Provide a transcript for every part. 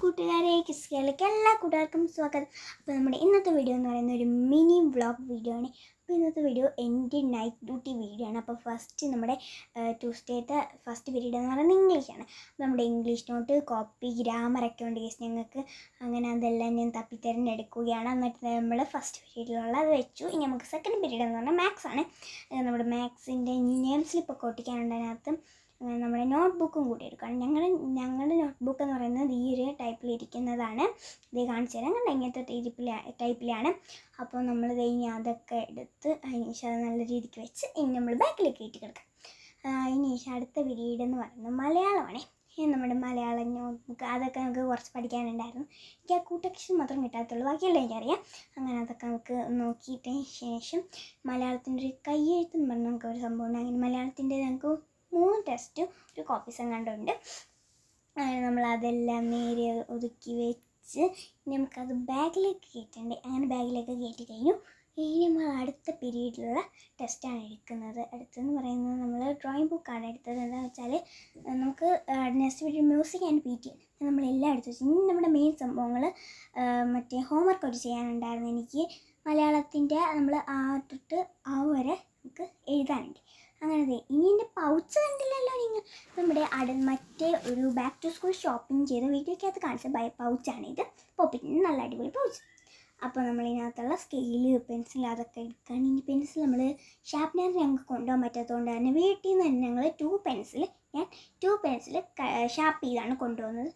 കൂട്ടുകാരെ കിസ്കയിലേക്ക് എല്ലാ കൂട്ടുകാർക്കും സ്വാഗതം. അപ്പോൾ നമ്മുടെ ഇന്നത്തെ വീഡിയോ എന്ന് പറയുന്ന ഒരു മിനി വ്ളോഗ് വീഡിയോ ആണ്. അപ്പോൾ ഇന്നത്തെ വീഡിയോ എന്റെ നൈറ്റ് ഡ്യൂട്ടി വീഡിയോ ആണ്. അപ്പോൾ ഫസ്റ്റ് നമ്മുടെ ട്യൂസ്ഡേത്തെ ഫസ്റ്റ് പീരീഡ് എന്ന് പറയുന്നത് ഇംഗ്ലീഷാണ് നമ്മുടെ ഇംഗ്ലീഷ് നോട്ട് കോപ്പി ഗ്രാമറൊക്കെ ഉണ്ട് കേസ് ഞങ്ങൾക്ക് അങ്ങനെ അതെല്ലാം ഞാൻ തപ്പിത്തരഞ്ഞെടുക്കുകയാണ്. എന്നിട്ട് നമ്മൾ ഫസ്റ്റ് പീരീഡിലുള്ള അത് വെച്ചു. ഇനി നമുക്ക് സെക്കൻഡ് പീരീഡ് എന്ന് പറഞ്ഞാൽ മാത്സ് ആണ്. നമ്മുടെ മാത്സിന്റെ നെയിം സ്ലിപ്പൊക്കെ ഒട്ടിക്കാനുണ്ട് അതിനകത്ത്. നമ്മുടെ നോട്ട്ബുക്കും കൂടി എടുക്കണം ഞങ്ങളുടെ ഞങ്ങളുടെ നോട്ട്ബുക്ക് എന്ന് പറയുന്നത് ഈ ഒരു ടൈപ്പിൽ ഇരിക്കുന്നതാണ്. ഇത് കാണിച്ചു തരാം. കണ്ട? ഇങ്ങനത്തെ ടൈപ്പിൽ ടൈപ്പിലാണ് അപ്പോൾ നമ്മൾ ഇനി അതൊക്കെ എടുത്ത് അതിന് ശേഷം നല്ല രീതിക്ക് വെച്ച് ഇനി നമ്മൾ ബാക്കിലേക്ക് കയറ്റി കിടക്കാം. അതിന് ശേഷം അടുത്ത പിരീഡ് എന്ന് പറയുന്നത് മലയാളമാണേ. നമ്മുടെ മലയാളം നോട്ട്ബുക്ക് അതൊക്കെ നമുക്ക് കുറച്ച് പഠിക്കാനുണ്ടായിരുന്നു. എനിക്ക് ആ കൂട്ടക്ഷരം മാത്രം കിട്ടാത്തുള്ളൂ. ബാക്കിയെല്ലാം എനിക്കറിയാം. അങ്ങനെ അതൊക്കെ നമുക്ക് നോക്കിയിട്ടതിന് ശേഷം മലയാളത്തിന്റെ ഒരു കയ്യെഴുത്ത് എന്ന് പറഞ്ഞ നമുക്ക് ഒരു സംഭവം അങ്ങനെ മലയാളത്തിന്റെ ഞങ്ങൾക്ക് മൂന്ന് ടെസ്റ്റ് ഒരു കോപ്പീസും കണ്ടുണ്ട്. അങ്ങനെ നമ്മൾ അതെല്ലാം നേരെ ഒതുക്കി വെച്ച് നമുക്കത് ബാഗിലേക്ക് കയറ്റണ്ടേ? അങ്ങനെ ബാഗിലേക്ക് കയറ്റി കഴിഞ്ഞു. ഇനി നമ്മൾ അടുത്ത പീരീഡിലുള്ള ടെസ്റ്റാണ് എടുക്കുന്നത്. അടുത്തെന്ന് പറയുന്നത് നമ്മൾ ഡ്രോയിങ് ബുക്കാണ് എടുത്തത്. എന്താണെന്ന് വെച്ചാൽ നമുക്ക് next period music and P T നമ്മളെല്ലാം എടുത്തു വെച്ചു. ഇനി നമ്മുടെ മെയിൻ സംഭവങ്ങൾ മറ്റേ ഹോംവർക്ക് ഒരു ചെയ്യാനുണ്ടായിരുന്നു എനിക്ക്. മലയാളത്തിന്റെ നമ്മൾ ആ തൊട്ട് ആ വരെ നമുക്ക് എഴുതാനുണ്ട്. അങ്ങനെ ഇനി എന്റെ പൗച്ച് കണ്ടില്ലല്ലോ നിങ്ങൾ. നമ്മുടെ അടൽ മറ്റേ ഒരു ബാക്ക് ടു സ്കൂൾ ഷോപ്പിംഗ് ചെയ്ത വീഡിയോയ്ക്കകത്ത് കാണിച്ച ബൈ പൗച്ചാണ് ഇത് പോപ്പിറ്റിന് നല്ല അടിപൊളി പൗച്ച് അപ്പോൾ നമ്മൾ ഇതിനകത്തുള്ള സ്കെയിൽ പെൻസിൽ അതൊക്കെ എടുക്കാൻ ഇനി പെൻസിൽ നമ്മൾ ഷാർപ്പ്നർ ഞങ്ങൾക്ക് കൊണ്ടുപോകാൻ പറ്റാത്തതുകൊണ്ട് തന്നെ വീട്ടിൽ നിന്ന് തന്നെ ഞങ്ങൾ ടു പെൻസിൽ ഞാൻ ടു പെൻസിൽ ഷാർപ്പ് ചെയ്താണ് കൊണ്ടുപോകുന്നത്.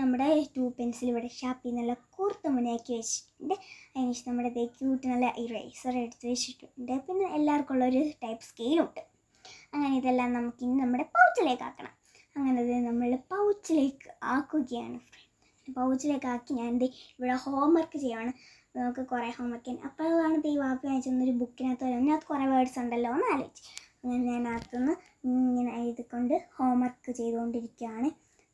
നമ്മുടെ ടു പെൻസിൽ ഇവിടെ ഷാർപ്പ് ചെയ്ത് നല്ല കൂർത്ത് മുനയാക്കി വെച്ചിട്ടുണ്ട്. അതിന് ശേഷം നമ്മുടെ ക്യൂട്ട് നല്ല ഇറേസർ എടുത്ത് വെച്ചിട്ടുണ്ട്. പിന്നെ എല്ലാവർക്കും ഉള്ളൊരു ടൈപ്പ് സ്കെയിലുണ്ട് അങ്ങനെ ഇതെല്ലാം നമുക്ക് ഇനി നമ്മുടെ പൗച്ചിലേക്ക് ആക്കണം. അങ്ങനെ നമ്മൾ പൗച്ചിലേക്ക് ആക്കുകയാണ് പൗച്ചിലേക്ക് ആക്കി ഞാൻ എന്ത് ഇവിടെ ഹോംവർക്ക് ചെയ്യുവാണ് നമുക്ക് കുറേ ഹോംവർക്ക് അപ്പോൾ അതാണ് ഈ വാപ്പി വാങ്ങിച്ചൊന്നൊരു ബുക്കിനകത്ത് വരും. അതിനകത്ത് കുറേ വേർഡ്സ് ഉണ്ടല്ലോ എന്ന് ആലോചിച്ച്. അങ്ങനെ ഞാൻ അകത്തുനിന്ന് ഇങ്ങനെ എഴുതിക്കൊണ്ട് ഹോംവർക്ക് ചെയ്തുകൊണ്ടിരിക്കുകയാണ്.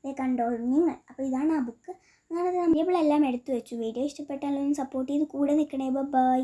ഇതേ കണ്ടോളൂ നിങ്ങൾ. അപ്പോൾ ഇതാണ് ആ ബുക്ക് അങ്ങനെ നമ്മളെല്ലാം എടുത്തു വെച്ചു. വീഡിയോ ഇഷ്ടപ്പെട്ടാലും സപ്പോർട്ട് ചെയ്ത് കൂടെ നിൽക്കണേ. ബൈ